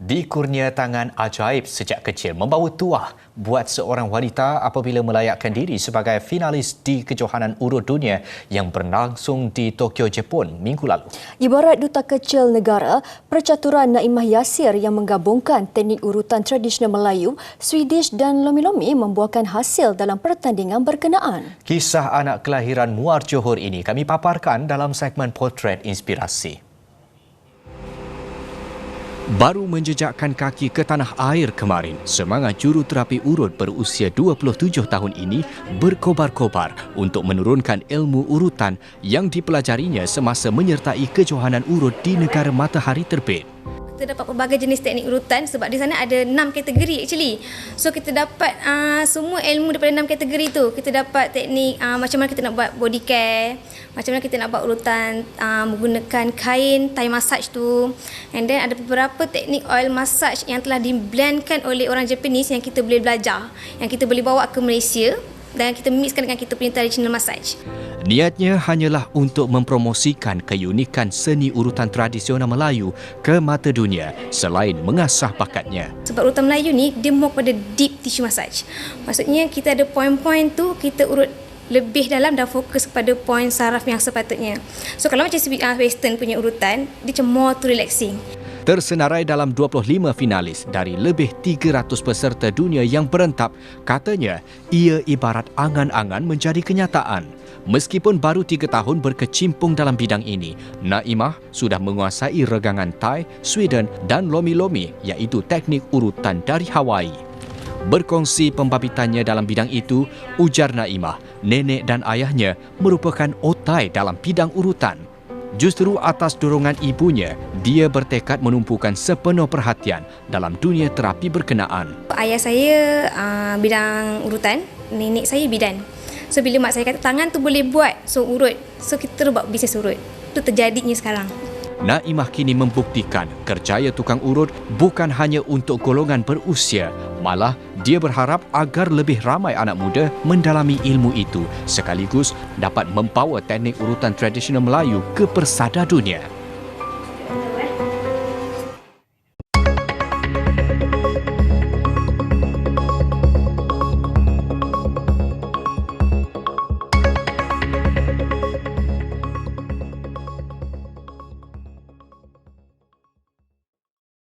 Dikurnia tangan ajaib sejak kecil membawa tuah buat seorang wanita apabila melayakkan diri sebagai finalis di kejohanan urut dunia yang berlangsung di Tokyo, Jepun minggu lalu. Ibarat duta kecil negara, percaturan Naimah Yasir yang menggabungkan teknik urutan tradisional Melayu, Swedish dan Lomi-Lomi membuahkan hasil dalam pertandingan berkenaan. Kisah anak kelahiran Muar Johor ini kami paparkan dalam segmen Potret Inspirasi. Baru menjejakkan kaki ke tanah air kemarin, semangat juruterapi urut berusia 27 tahun ini berkobar-kobar untuk menurunkan ilmu urutan yang dipelajarinya semasa menyertai kejohanan urut di negara matahari terbit kita dapat pelbagai jenis teknik urutan sebab di sana ada enam kategori actually. So kita dapat uh, semua ilmu daripada enam kategori tu. Kita dapat teknik uh, macam mana kita nak buat body care, macam mana kita nak buat urutan uh, menggunakan kain Thai massage tu. And then ada beberapa teknik oil massage yang telah diblendkan oleh orang Japanese yang kita boleh belajar, yang kita boleh bawa ke Malaysia dan kita mixkan dengan kita punya traditional massage. Niatnya hanyalah untuk mempromosikan keunikan seni urutan tradisional Melayu ke mata dunia selain mengasah bakatnya. Sebab urutan Melayu ni dia more pada deep tissue massage. Maksudnya kita ada poin-poin tu kita urut lebih dalam dan fokus kepada poin saraf yang sepatutnya. So kalau macam ah, western punya urutan dia macam more to relaxing tersenarai dalam 25 finalis dari lebih 300 peserta dunia yang berentap, katanya ia ibarat angan-angan menjadi kenyataan. Meskipun baru tiga tahun berkecimpung dalam bidang ini, Naimah sudah menguasai regangan Thai, Sweden dan Lomi-Lomi iaitu teknik urutan dari Hawaii. Berkongsi pembabitannya dalam bidang itu, ujar Naimah, nenek dan ayahnya merupakan otai dalam bidang urutan. Justru atas dorongan ibunya, dia bertekad menumpukan sepenuh perhatian dalam dunia terapi berkenaan. Ayah saya uh, bidang urutan, nenek saya bidan. So bila mak saya kata tangan tu boleh buat, so urut. So kita terus buat bisnes urut. Itu terjadinya sekarang. Naimah kini membuktikan kerjaya tukang urut bukan hanya untuk golongan berusia, malah dia berharap agar lebih ramai anak muda mendalami ilmu itu sekaligus dapat membawa teknik urutan tradisional Melayu ke persada dunia.